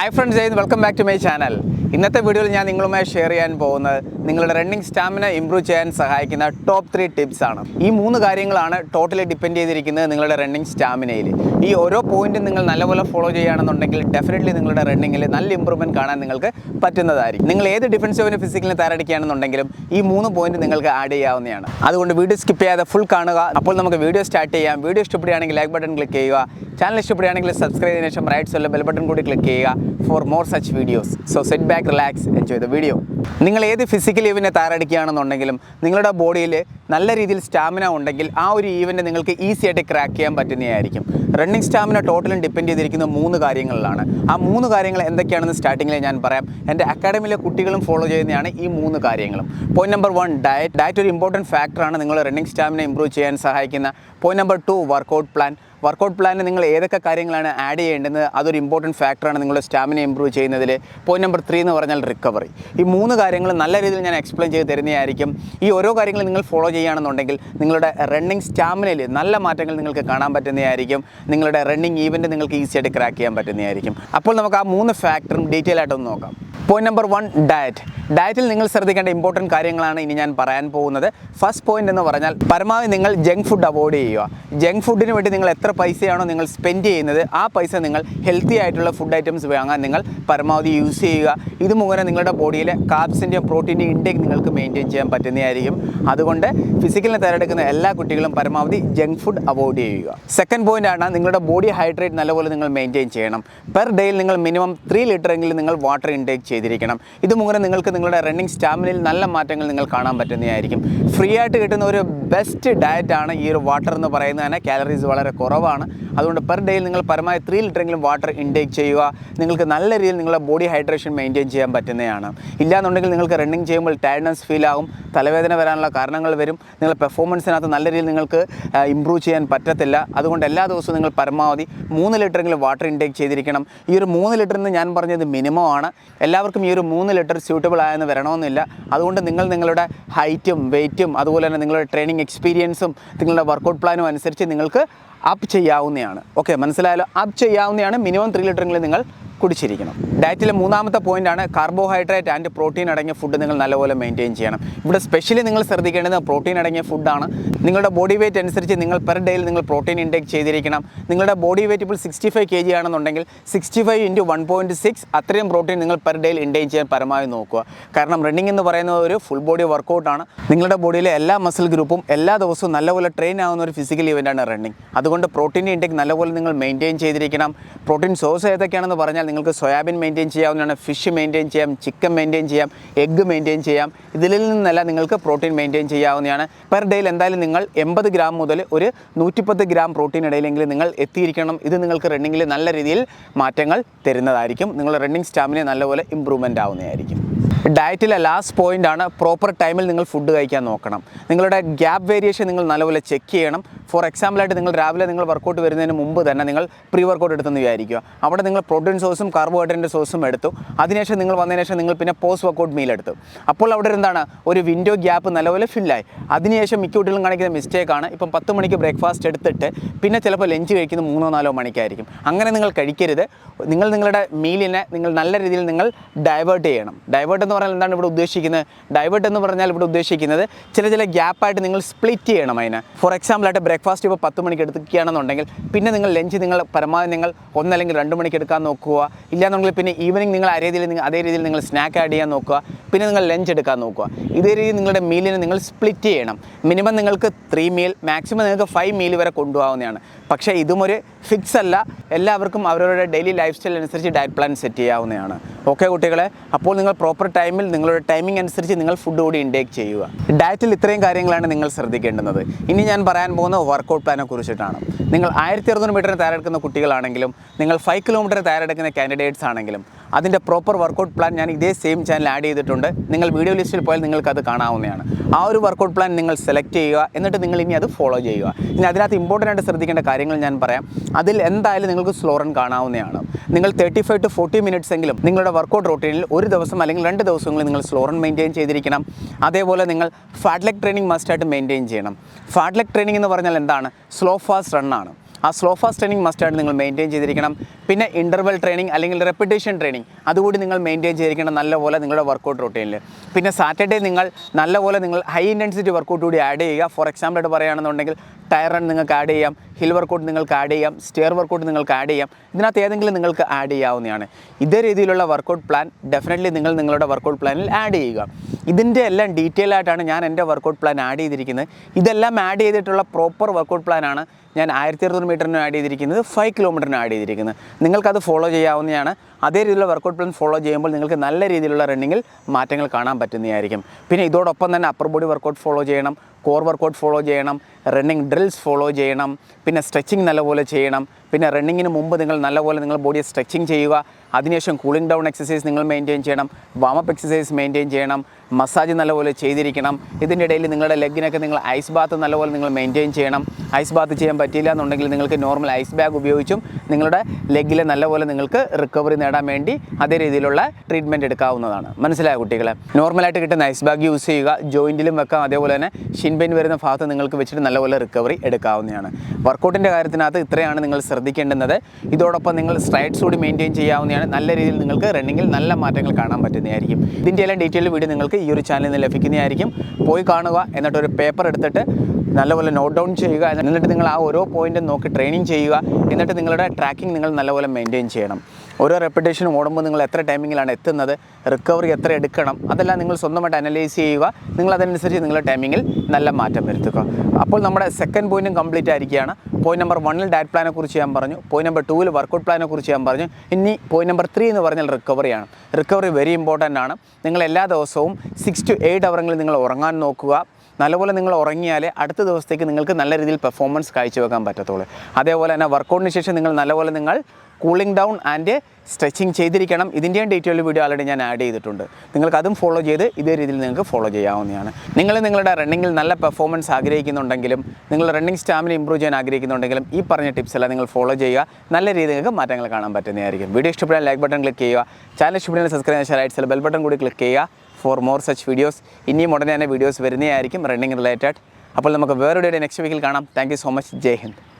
Hi friends welcome back to my channel ഇന്നത്തെ വീഡിയോയിൽ ഞാൻ നിങ്ങളുമായി ഷെയർ ചെയ്യാൻ പോകുന്നത് നിങ്ങളുടെ റണ്ണിങ് സ്റ്റാമിന ഇംപ്രൂവ് ചെയ്യാൻ സഹായിക്കുന്ന ടോപ്പ് ത്രീ ടിപ്സ് ആണ്. ഈ മൂന്ന് കാര്യങ്ങളാണ് ടോട്ടലി ഡിപ്പെൻഡ് ചെയ്തിരിക്കുന്നത് നിങ്ങളുടെ റണ്ണിങ് സ്റ്റാമിനയിൽ ഈ ഓരോ പോയിന്റും നിങ്ങൾ നല്ലപോലെ ഫോളോ ചെയ്യുകയാണെന്നുണ്ടെങ്കിൽ ഡെഫിനറ്റ്ലി നിങ്ങളുടെ റണ്ണിങ്ങിൽ നല്ല ഇമ്പ്രൂവ്മെന്റ് കാണാൻ നിങ്ങൾക്ക് പറ്റുന്നതായിരിക്കും. നിങ്ങൾ ഏത് ഡിഫൻസീവിന് ഫിസിക്കലിന് തയ്യാറെടുക്കുകയാണെന്നുണ്ടെങ്കിലും ഈ മൂന്ന് പോയിന്റ് നിങ്ങൾക്ക് ആഡ് ചെയ്യാവുന്നതാണ്. അതുകൊണ്ട് വീഡിയോ സ്കിപ്പ് ചെയ്യാതെ ഫുൾ കാണുക. അപ്പോൾ നമുക്ക് വീഡിയോ സ്റ്റാർട്ട് ചെയ്യാം. വീഡിയോ ഇഷ്ടപ്പെടുകയാണെങ്കിൽ ലൈക്ക് ബട്ടൺ ക്ലിക്ക് ചെയ്യുക. ചാനൽ ഇഷ്ടപ്പെടുകയാണെങ്കിൽ സബ്സ്ക്രൈബ് ചെയ്തതിനു ശേഷം റൈറ്റ് സൈഡിലെ ബെൽ ബട്ടൺ കൂടി ക്ലിക്ക് ചെയ്യുക for more such videos so set back relax enjoy the video നിങ്ങൾ ഏത് ഫിസിക്കൽ ഈവന്റ് തയ്യാറെടുക്കുകയാണെന്നുണ്ടെങ്കിലും നിങ്ങളുടെ ബോഡിയിൽ നല്ല രീതിയിൽ സ്റ്റാമിന ഉണ്ടെങ്കിൽ ആ ഒരു ഈവന്റ് നിങ്ങൾക്ക് ഈസി ആയിട്ട് ക്രാക്ക് ചെയ്യാൻ പറ്റുന്നതായിരിക്കും. റണ്ണിങ് സ്റ്റാമിന ടോട്ടലും ഡിപ്പെൻഡ് ചെയ്തിരിക്കുന്ന മൂന്ന് കാര്യങ്ങളിലാണ്. ആ മൂന്ന് കാര്യങ്ങൾ എന്തൊക്കെയാണെന്ന് സ്റ്റാർട്ടിങ്ങിൽ ഞാൻ പറയാം. എന്റെ അക്കാഡമിയിലെ കുട്ടികളും ഫോളോ ചെയ്യുന്നതാണ് ഈ മൂന്ന് കാര്യങ്ങളും. Point number one diet diet ഒരു ഇമ്പോർട്ടന്റ് ഫാക്ടറാണ് നിങ്ങൾ റണ്ണിങ് സ്റ്റാമിന ഇമ്പ്രൂവ് ചെയ്യാൻ സഹായിക്കുന്ന point number two workout plan workout plan നിങ്ങൾ ഏതൊക്കെ കാര്യങ്ങളാണ് ആഡ് ചെയ്യേണ്ടത്? അതൊരു ഇമ്പോർട്ടന്റ് ഫാക്ടറാണ് നിങ്ങളുടെ സ്റ്റാമിന ഇമ്പ്രൂവ് ചെയ്യുന്നതിൽ പോയിന്റ് നമ്പർ ത്രീ എന്ന് പറഞ്ഞാൽ റിക്കവറി ഈ മൂന്ന് കാര്യങ്ങൾ നല്ല രീതിയിൽ ഞാൻ എക്സ്പ്ലെയിൻ ചെയ്ത് തരുന്നതായിരിക്കും. ഈ ഓരോ കാര്യങ്ങളും നിങ്ങൾ ഫോളോ ചെയ്യുകയാണെന്നുണ്ടെങ്കിൽ നിങ്ങളുടെ റണ്ണിങ് സ്റ്റാമിനയിൽ നല്ല മാറ്റങ്ങൾ നിങ്ങൾക്ക് കാണാൻ പറ്റുന്നതായിരിക്കും. നിങ്ങളുടെ റണ്ണിങ് ഈവന്റ് നിങ്ങൾക്ക് ഈസിയായിട്ട് ക്രാക്ക് ചെയ്യാൻ പറ്റുന്നതായിരിക്കും. അപ്പോൾ നമുക്ക് ആ മൂന്ന് ഫാക്ടറും ഡീറ്റെയിൽ ആയിട്ടൊന്ന് നോക്കാം. പോയിന്റ് നമ്പർ വൺ ഡയറ്റ് ഡയറ്റിൽ നിങ്ങൾ ശ്രദ്ധിക്കേണ്ട ഇമ്പോർട്ടന്റ് കാര്യങ്ങളാണ് ഇനി ഞാൻ പറയാൻ പോകുന്നത്. ഫസ്റ്റ് പോയിന്റ് എന്ന് പറഞ്ഞാൽ പരമാവധി നിങ്ങൾ ജങ്ക് ഫുഡ് അവോയ്ഡ് ചെയ്യുക. ജങ്ക് ഫുഡിന് വേണ്ടി നിങ്ങൾ എത്ര പൈസയാണോ നിങ്ങൾ സ്പെൻഡ് ചെയ്യുന്നത് ആ പൈസ നിങ്ങൾ ഹെൽത്തി ആയിട്ടുള്ള ഫുഡ് ഐറ്റംസ് വാങ്ങാൻ നിങ്ങൾ പരമാവധി യൂസ് ചെയ്യുക. ഇത് മുഖേന നിങ്ങളുടെ ബോഡിയിലെ കാർബ്സിന്റെയും പ്രോട്ടീന്റെയും ഇൻടേക്ക് നിങ്ങൾക്ക് മെയിന്റെയിൻ ചെയ്യാൻ പറ്റുന്നതായിരിക്കും. അതുകൊണ്ട് ഫിസിക്കലിനെ തിരഞ്ഞെടുക്കുന്ന എല്ലാ കുട്ടികളും പരമാവധി ജങ്ക് ഫുഡ് അവോയ്ഡ് ചെയ്യുക. സെക്കൻഡ് പോയിന്റ് ആണ് നിങ്ങളുടെ ബോഡി ഹൈഡ്രേറ്റ് നല്ലപോലെ നിങ്ങൾ മെയിന്റെയിൻ ചെയ്യണം. പെർ ഡേയിൽ നിങ്ങൾ മിനിമം ത്രീ ലിറ്റർ എങ്കിലും നിങ്ങൾ വാട്ടർ ഇൻടേക്ക് ചെയ്തിരിക്കണം. ഇതുമൂലം നിങ്ങൾക്ക് നിങ്ങളുടെ റണ്ണിങ് സ്റ്റാമിനയിൽ നല്ല മാറ്റങ്ങൾ നിങ്ങൾ കാണാൻ പറ്റുന്നതായിരിക്കും. ഫ്രീ ആയിട്ട് കിട്ടുന്ന ഒരു ബെസ്റ്റ് ഡയറ്റാണ് ഈ ഒരു വാട്ടർ എന്ന് പറയുന്നത് തന്നെ. കാലറീസ് വളരെ കുറവാണ്. അതുകൊണ്ട് പെർ ഡേയിൽ നിങ്ങൾ പരമാവധി ത്രീ ലിറ്ററെങ്കിലും വാട്ടർ ഇൻടേക്ക് ചെയ്യുക. നിങ്ങൾക്ക് നല്ല രീതിയിൽ നിങ്ങളുടെ ബോഡി ഹൈഡ്രേഷൻ മെയിന്റെയിൻ ചെയ്യാൻ പറ്റുന്നതാണ്. ഇല്ലാന്നുണ്ടെങ്കിൽ നിങ്ങൾക്ക് റണ്ണിങ് ചെയ്യുമ്പോൾ ടയർഡ്നസ് ഫീൽ ആകും. തലവേദന വരാനുള്ള കാരണങ്ങൾ വരും. നിങ്ങളുടെ പെർഫോമൻസിനകത്ത് നല്ല രീതിയിൽ നിങ്ങൾക്ക് ഇമ്പ്രൂവ് ചെയ്യാൻ പറ്റത്തില്ല. അതുകൊണ്ട് എല്ലാ ദിവസവും നിങ്ങൾ പരമാവധി മൂന്ന് ലിറ്ററെങ്കിലും വാട്ടർ ഇൻടേക്ക് ചെയ്തിരിക്കണം. ഈ ഒരു മൂന്ന് ലിറ്റർ എന്ന് ഞാൻ പറഞ്ഞത് മിനിമം ആണ്. എല്ലാവർക്കും ഈ ഒരു മൂന്ന് ലിറ്റർ സ്യൂട്ടബിൾ ആയെന്ന് വരണമെന്നില്ല. അതുകൊണ്ട് നിങ്ങൾ നിങ്ങളുടെ ഹൈറ്റും വെയ്റ്റും അതുപോലെ തന്നെ നിങ്ങളുടെ ട്രെയിനിങ് എക്സ്പീരിയൻസും നിങ്ങളുടെ വർക്കൗട്ട് പ്ലാനും അനുസരിച്ച് നിങ്ങൾക്ക് അപ്പ് ചെയ്യാവുന്നതാണ്. ഓക്കെ മനസ്സിലായാലോ അപ്പ് ചെയ്യാവുന്നതാണ്. മിനിമം ത്രീ ലിറ്ററെങ്കിലും നിങ്ങൾ കുടിച്ചിരിക്കണം ഡയറ്റിലെ മൂന്നാമത്തെ പോയിന്റ് ആണ് കാർബോഹൈഡ്രേറ്റ് ആൻഡ് പ്രോട്ടീൻ അടങ്ങിയ ഫുഡ് നിങ്ങൾ നല്ലപോലെ മെയിന്റെയിൻ ചെയ്യണം. ഇവിടെ സ്പെഷ്യലി നിങ്ങൾ ശ്രദ്ധിക്കേണ്ടത് പ്രോട്ടീൻ അടങ്ങിയ ഫുഡാണ് നിങ്ങളുടെ ബോഡി വെയിറ്റ് അനുസരിച്ച് നിങ്ങൾ പെർ ഡേയിൽ നിങ്ങൾ പ്രോട്ടീൻ ഇൻടേക്ക് ചെയ്തിരിക്കണം. നിങ്ങളുടെ ബോഡി വെയിറ്റ് ഇപ്പോൾ സിക്സ്റ്റി ഫൈവ് കെ ജി ആണെന്നുണ്ടെങ്കിൽ sixty five into one point six അത്രയും പ്രോട്ടീൻ നിങ്ങൾ പെർ ഡേയിൽ ഇൻടേക്ക് ചെയ്യാൻ പരമാവധി നോക്കുക. കാരണം റണ്ണിംഗ് എന്ന് പറയുന്നത് ഒരു ഫുൾ ബോഡി വർക്കൗട്ടാണ് നിങ്ങളുടെ ബോഡിയിലെ എല്ലാ മസിൽ ഗ്രൂപ്പും എല്ലാ ദിവസവും നല്ലപോലെ ട്രെയിൻ ആവുന്ന ഒരു ഫിസിക്കൽ ഇവന്റാണ് റണ്ണിങ് അതുകൊണ്ട് പ്രോട്ടീൻ ഇൻടേക്ക് നല്ലപോലെ നിങ്ങൾ മെയിന്റെയിൻ ചെയ്തിരിക്കണം. പ്രോട്ടീൻ സോഴ്സ് ഏതൊക്കെയാണെന്ന് പറഞ്ഞാൽ നിങ്ങൾക്ക് സോയാബീൻ മെയിന്റെയിൻ ചെയ്യാവുന്നതാണ് ഫിഷ് മെയിന്റെയിൻ ചെയ്യാം ചിക്കൻ മെയിന്റെയിൻ ചെയ്യാം എഗ്ഗ് മെയിന്റെയിൻ ചെയ്യാം. ഇതിൽ നിന്നല്ല നിങ്ങൾക്ക് പ്രോട്ടീൻ മെയിന്റെയിൻ ചെയ്യാവുന്നതാണ്. പെർ ഡേയിൽ എന്തായാലും നിങ്ങൾ എൺപത് ഗ്രാം മുതൽ ഒരു നൂറ്റിപ്പത്ത് ഗ്രാം പ്രോട്ടീൻ ഇടയിലെങ്കിലും നിങ്ങൾ എത്തിയിരിക്കണം. ഇത് നിങ്ങൾക്ക് റണ്ണിങ്ങിൽ നല്ല രീതിയിൽ മാറ്റങ്ങൾ തരുന്നതായിരിക്കും. നിങ്ങളുടെ റണ്ണിങ് സ്റ്റാമിനെ നല്ലപോലെ ഇമ്പ്രൂവ്മെന്റ് ആവുന്നതായിരിക്കും. ഡയറ്റിലെ ലാസ്റ്റ് പോയിന്റ് ആണ് പ്രോപ്പർ ടൈമിൽ നിങ്ങൾ ഫുഡ് കഴിക്കാൻ നോക്കണം. നിങ്ങളുടെ ഗ്യാപ്പ് വേരിയേഷൻ നിങ്ങൾ നല്ലപോലെ ചെക്ക് ചെയ്യണം. ഫോർ എക്സാമ്പിളായിട്ട് നിങ്ങൾ രാവിലെ നിങ്ങൾ വർക്കൗട്ട് വരുന്നതിന് മുമ്പ് തന്നെ നിങ്ങൾ പ്രീ വർക്കൗട്ട് എടുത്തെന്ന് വിചാരിക്കുക. അവിടെ നിങ്ങൾ പ്രോട്ടീൻ സോസും കാർബോഹൈഡ്രേറ്റ് സോസും എടുത്തു. അതിനുശേഷം നിങ്ങൾ വന്നതിന് ശേഷം നിങ്ങൾ പിന്നെ പോസ്റ്റ് വർക്കൗട്ട് മീൽ എടുത്തു. അപ്പോൾ അവിടെ എന്താണ്? ഒരു വിൻഡോ ഗ്യാപ്പ് നല്ലപോലെ ഫില്ലായി അതിനുശേഷം മിക്ക കുട്ടികളും കാണിക്കുന്ന മിസ്റ്റേക്കാണ് ഇപ്പം പത്ത് മണിക്ക് ബ്രേക്ക്ഫാസ്റ്റ് എടുത്തിട്ട് പിന്നെ ചിലപ്പോൾ ലഞ്ച് കഴിക്കുന്നത് മൂന്നോ നാലോ മണിക്കായിരിക്കും. അങ്ങനെ നിങ്ങൾ കഴിക്കരുത്. നിങ്ങൾ നിങ്ങളുടെ മീലിനെ നിങ്ങൾ നല്ല രീതിയിൽ നിങ്ങൾ ഡൈവേർട്ട് ചെയ്യണം. ഡൈവേർട്ട് എന്ന് പറഞ്ഞാൽ എന്താണ് ഇവിടെ ഉദ്ദേശിക്കുന്നത്? ഡൈവേർട്ട് എന്ന് പറഞ്ഞാൽ ഇവിടെ ഉദ്ദേശിക്കുന്നത് ചില ചില ഗ്യാപ്പായിട്ട് നിങ്ങൾ സ്പ്ലിറ്റ് ചെയ്യണം അതിന്. ഫോർ എക്സാമ്പിൾ ആയിട്ട് ബ്രേക്ക്ഫാസ്റ്റ് ഇപ്പോൾ പത്ത് മണിക്ക് എടുക്കുകയാണെന്നുണ്ടെങ്കിൽ പിന്നെ നിങ്ങൾ ലഞ്ച് നിങ്ങൾ പരമാവധി നിങ്ങൾ ഒന്നല്ലെങ്കിൽ രണ്ട് മണിക്ക് എടുക്കാൻ നോക്കുക. ഇല്ലാന്നുണ്ടെങ്കിൽ പിന്നെ ഈവനിങ് നിങ്ങൾ അതേ രീതിയിൽ അതേ രീതിയിൽ നിങ്ങൾ സ്നാക്ക് ആഡ് ചെയ്യാൻ നോക്കുക. പിന്നെ നിങ്ങൾ ലഞ്ച് എടുക്കാൻ നോക്കുക. ഇതേ രീതിയിൽ നിങ്ങളുടെ മീലിനെ നിങ്ങൾ സ്പ്ലിറ്റ് ചെയ്യണം. മിനിമം നിങ്ങൾക്ക് ത്രീ മീൽ മാക്സിമം നിങ്ങൾക്ക് ഫൈവ് മീൽ വരെ കൊണ്ടുപോകാവുന്നതാണ്. പക്ഷേ ഇതും ഒരു ഫിക്സ് അല്ല. എല്ലാവർക്കും അവരവരുടെ ഡെയിലി ലൈഫ് സ്റ്റൈൽ അനുസരിച്ച് ഡയറ്റ് പ്ലാൻ സെറ്റ് ചെയ്യാവുന്നതാണ്. ഓക്കെ കുട്ടികളെ? അപ്പോൾ നിങ്ങൾ പ്രോപ്പർ ടൈമിൽ നിങ്ങളുടെ ടൈമിംഗ് അനുസരിച്ച് നിങ്ങൾ ഫുഡ് കൂടി ഇൻടേക്ക് ചെയ്യുക. ഡയറ്റിൽ ഇത്രയും കാര്യങ്ങളാണ് നിങ്ങൾ ശ്രദ്ധിക്കേണ്ടത് ഇനി ഞാൻ പറയാൻ പോകുന്ന വർക്കൗട്ട് പ്ലാനെ കുറിച്ചിട്ടാണ്. നിങ്ങൾ ആയിരത്തി അറുന്നൂറ് മീറ്ററിന് തയ്യാറെടുക്കുന്ന കുട്ടികളാണെങ്കിലും നിങ്ങൾ ഫൈവ് കിലോമീറ്റർ തയ്യാറെടുക്കുന്ന കാൻഡിഡേറ്റ്സ് ആണെങ്കിലും അതിന്റെ പ്രോപ്പർ വർക്കൗട്ട് പ്ലാൻ ഞാൻ ഇതേ സെയിം ചാനൽ ആഡ് ചെയ്തിട്ടുണ്ട്. നിങ്ങൾ വീഡിയോ ലിസ്റ്റിൽ പോയാൽ നിങ്ങൾക്ക് അത് കാണാവുന്നതാണ്. ആ ഒരു വർക്കൗട്ട് പ്ലാൻ നിങ്ങൾ സെലക്ട് ചെയ്യുക. എന്നിട്ട് നിങ്ങൾ ഇനി അത് ഫോളോ ചെയ്യുക. ഇനി അതിനകത്ത് ഇമ്പോർട്ടന്റ് ആയിട്ട് ശ്രദ്ധിക്കേണ്ട കാര്യങ്ങൾ ഞാൻ പറയാം. അതിൽ എന്തായാലും നിങ്ങൾക്ക് സ്ലോ റൺ കാണാവുന്നതാണ്. നിങ്ങൾ thirty five to forty minutes എങ്കിലും നിങ്ങളുടെ വർക്കൗട്ട് റൊട്ടീനിൽ ഒരു ദിവസം അല്ലെങ്കിൽ രണ്ട് ദിവസങ്ങളിൽ നിങ്ങൾ സ്ലോ റൺ മെയിന്റെയിൻ ചെയ്തിരിക്കണം. അതേപോലെ നിങ്ങൾ ഫാഡ്ലെക് ട്രെയിനിങ് മസ്റ്റായിട്ട് മെയിന്റെയിൻ ചെയ്യണം. ഫാഡ്ലെക് ട്രെയിനിങ് എന്ന് പറഞ്ഞാൽ എന്താണ്? സ്ലോ ഫാസ്റ്റ് റണ്ണാണ് ആ സ്ലോ ഫാസ്റ്റ് ട്രെയിനിങ് മസ്റ്റായിട്ട് നിങ്ങൾ മെയിന്റെയിൻ ചെയ്തിരിക്കണം. പിന്നെ ഇന്റർവൽ ട്രെയിനിങ് അല്ലെങ്കിൽ റെപ്പിറ്റേഷൻ ട്രെയിനിങ് അതുകൂടി നിങ്ങൾ മെയിന്റെയിൻ ചെയ്തിരിക്കണം നല്ലപോലെ നിങ്ങളുടെ വർക്കൗട്ട് റൊട്ടീനിൽ പിന്നെ സാറ്റർഡേ നിങ്ങൾ നല്ലപോലെ നിങ്ങൾ ഹൈ ഇന്റൻസിറ്റി വർക്കൗട്ട് കൂടി ആഡ് ചെയ്യുക. ഫോർ എക്സാമ്പിൾ ആയിട്ട് പറയുകയാണെന്നുണ്ടെങ്കിൽ ടയർ റൺ നിങ്ങൾക്ക് ആഡ് ചെയ്യാം ഹിൽ വർക്കൗട്ട് നിങ്ങൾക്ക് ആഡ് ചെയ്യാം സ്റ്റെയർ വർക്കൗട്ട് നിങ്ങൾക്ക് ആഡ് ചെയ്യാം. ഇതിനകത്ത് ഏതെങ്കിലും നിങ്ങൾക്ക് ആഡ് ചെയ്യാവുന്നതാണ്. ഇതേ രീതിയിലുള്ള വർക്കൗട്ട് പ്ലാൻ ഡെഫിനറ്റ്ലി നിങ്ങൾ നിങ്ങളുടെ വർക്കൗട്ട് പ്ലാനിൽ ആഡ് ചെയ്യുക. ഇതിന്റെ എല്ലാം ഡീറ്റെയിൽ ആയിട്ടാണ് ഞാൻ എന്റെ വർക്കൗട്ട് പ്ലാൻ ആഡ് ചെയ്തിരിക്കുന്നത്. ഇതെല്ലാം ആഡ് ചെയ്തിട്ടുള്ള പ്രോപ്പർ വർക്കൗട്ട് പ്ലാനാണ് ഞാൻ ആയിരത്തി അറുന്നൂറ് മീറ്ററിന് ആഡ് ചെയ്തിരിക്കുന്നത് ഫൈവ് കിലോമീറ്ററിന് ആഡ് ചെയ്തിരിക്കുന്നത്. നിങ്ങൾക്കത് ഫോളോ ചെയ്യാവുന്നതാണ്. അതേ രീതിയിലുള്ള വർക്കൗട്ട് പ്ലാൻ ഫോളോ ചെയ്യുമ്പോൾ നിങ്ങൾക്ക് നല്ല രീതിയിലുള്ള റണ്ണിങ്ങിൽ മാറ്റങ്ങൾ കാണാൻ പറ്റുന്നതായിരിക്കും. പിന്നെ ഇതോടൊപ്പം തന്നെ അപ്പർ ബോഡി വർക്കൗട്ട് ഫോളോ ചെയ്യണം. കോർ വർക്കൗട്ട് ഫോളോ ചെയ്യണം റണ്ണിങ് ഡ്രിൽസ് ഫോളോ ചെയ്യണം പിന്നെ സ്ട്രെച്ചിങ് നല്ലപോലെ ചെയ്യണം പിന്നെ റണ്ണിങ്ങിന് മുമ്പ് നിങ്ങൾ നല്ലപോലെ നിങ്ങൾ ബോഡിയെ സ്ട്രെച്ചിങ് ചെയ്യുക അതിനുശേഷം കൂളിംഗ് ഡൗൺ എക്സസൈസ് നിങ്ങൾ മെയിന്റെയിൻ ചെയ്യണം വാമപ്പ് എക്സസൈസ് മെയിന്റെയിൻ ചെയ്യണം മസാജ് നല്ലപോലെ ചെയ്തിരിക്കണം ഇതിന്റെ ഇടയിൽ നിങ്ങളുടെ ലെഗിനൊക്കെ നിങ്ങൾ ഐസ് ബാത്ത് നല്ലപോലെ നിങ്ങൾ മെയിന്റെയിൻ ചെയ്യണം ഐസ് ബാത്ത് ചെയ്യാൻ പറ്റിയില്ല എന്നുണ്ടെങ്കിൽ നിങ്ങൾക്ക് നോർമൽ ഐസ് ബാഗ് ഉപയോഗിച്ചും നിങ്ങളുടെ ലെഗിൽ നല്ലപോലെ നിങ്ങൾക്ക് റിക്കവറി നേടാൻ വേണ്ടി അതേ രീതിയിലുള്ള ട്രീറ്റ്മെന്റ് എടുക്കാവുന്നതാണ്. മനസ്സിലായ കുട്ടികളെ? നോർമലായിട്ട് കിട്ടുന്ന ഐസ് ബാഗ് യൂസ് ചെയ്യുക ജോയിന്റിലും വെക്കാം അതേപോലെ തന്നെ ഷിൻ വരുന്ന ഭാഗത്ത് നിങ്ങൾക്ക് വെച്ചിട്ട് നല്ലപോലെ റിക്കവറി എടുക്കാവുന്നതാണ്. വർക്കൗട്ടിന്റെ കാര്യത്തിനകത്ത് ഇത്രയാണ് നിങ്ങൾ ശ്രദ്ധിക്കേണ്ടുന്നത്. ഇതോടൊപ്പം നിങ്ങൾ സ്ട്രൈറ്റ്സ് കൂടി മെയിന്റെയിൻ ചെയ്യാവുന്നതാണ്. നല്ല രീതിയിൽ നിങ്ങൾക്ക് റണ്ണിങ്ങിൽ നല്ല മാറ്റങ്ങൾ കാണാൻ പറ്റുന്നതായിരിക്കും. ഇതിന്റെ എല്ലാം ഡീറ്റെയിൽ വീഡിയോ നിങ്ങൾക്ക് ഈ ഒരു ചാനലിൽ നിന്ന് ലഭിക്കുന്നതായിരിക്കും. പോയി കാണുക എന്നിട്ടൊരു പേപ്പർ എടുത്തിട്ട് നല്ലപോലെ നോട്ട് ഡൗൺ ചെയ്യുക. എന്നിട്ട് നിങ്ങൾ ആ ഓരോ പോയിന്റും നോക്കി ട്രെയിനിങ് ചെയ്യുക. എന്നിട്ട് നിങ്ങളുടെ ട്രാക്കിംഗ് നിങ്ങൾ നല്ലപോലെ മെയിന്റെയിൻ ചെയ്യണം. ഓരോ റെപ്പിറ്റേഷനും ഓടുമ്പോൾ നിങ്ങൾ എത്ര ടൈമിങ്ങിലാണ് എത്തുന്നത് റിക്കവറി എത്ര എടുക്കണം അതെല്ലാം നിങ്ങൾ സ്വന്തമായിട്ട് അനലൈസ് ചെയ്യുക. നിങ്ങൾ അതനുസരിച്ച് നിങ്ങളുടെ ടൈമിങ്ങിൽ നല്ല മാറ്റം വരുത്തുക. അപ്പോൾ നമ്മുടെ സെക്കൻഡ് പോയിന്റും കംപ്ലീറ്റ് ആയിരിക്കുകയാണ്. പോയിന്റ് നമ്പർ വണ്ണിൽ ഡയറ്റ് പ്ലാനെ കുറിച്ച് ഞാൻ പറഞ്ഞു. പോയിന്റ് നമ്പർ ടൂവിൽ വർക്കൗട്ട് പ്ലാനെ കുറിച്ച് ഞാൻ പറഞ്ഞു. ഇനി പോയിന്റ് നമ്പർ ത്രീ എന്ന് പറഞ്ഞാൽ റിക്കവറിയാണ് റിക്കവറി വെരി ഇമ്പോർട്ടന്റ് ആണ്. നിങ്ങൾ എല്ലാ ദിവസവും സിക്സ് ടു എയ്റ്റ് അവറെങ്കിലും നിങ്ങൾ ഉറങ്ങാൻ നോക്കുക. നല്ലപോലെ നിങ്ങൾ ഉറങ്ങിയാൽ അടുത്ത ദിവസത്തേക്ക് നിങ്ങൾക്ക് നല്ല രീതിയിൽ പെർഫോമൻസ് കാഴ്ചവെക്കാൻ പറ്റത്തുള്ളൂ. അതേപോലെ തന്നെ വർക്കൗട്ടിന് ശേഷം നിങ്ങൾ നല്ലപോലെ നിങ്ങൾ കൂളിംഗ് ഡൗൺ ആൻഡ് സ്ട്രെച്ചിങ് ചെയ്തിരിക്കണം. ഇതിന്റെയും ഡീറ്റെയിൽ വീഡിയോ ആൾറെഡി ഞാൻ ആഡ് ചെയ്തിട്ടുണ്ട്. നിങ്ങൾക്ക് അതും ഫോളോ ചെയ്ത് ഇതേ രീതിയിൽ നിങ്ങൾക്ക് ഫോളോ ചെയ്യാവുന്നതാണ്. നിങ്ങൾ നിങ്ങളുടെ റണ്ണിങ്ങിൽ നല്ല പെർഫോമൻസ് ആഗ്രഹിക്കുന്നുണ്ടെങ്കിലും നിങ്ങൾ റണ്ണിങ് സ്റ്റാമിന ഇമ്പ്രൂവ് ചെയ്യാൻ ആഗ്രഹിക്കുന്നുണ്ടെങ്കിലും ഈ പറഞ്ഞ ടിപ്സ് എല്ലാം നിങ്ങൾ ഫോളോ ചെയ്യുക. നല്ല രീതിയിൽ നിങ്ങൾക്ക് മാറ്റങ്ങൾ കാണാൻ പറ്റുന്നതായിരിക്കും. വീഡിയോ ഇഷ്ടപ്പെടാൻ ലൈക്ക് ബട്ടൺ ക്ലിക്ക് ചെയ്യുക. ചാനൽ ഇഷ്ടപ്പെടാൻ സബ്സ്ക്രൈബ് ചെയ്യാൻ ബെൽ ബട്ടൺ കൂടി ക്ലിക്ക് ചെയ്യുക. ഫോർ മോർ സച്ച് വീഡിയോസ് ഇനിയും ഉടനെ തന്നെ വീഡിയോസ് വരുന്നതായിരിക്കും റണ്ണിങ് റിലേറ്റഡ് അപ്പോൾ നമുക്ക് വേറൊരു നെക്സ്റ്റ് വീക്കിൽ കാണാം. Thank so much Jai Hind.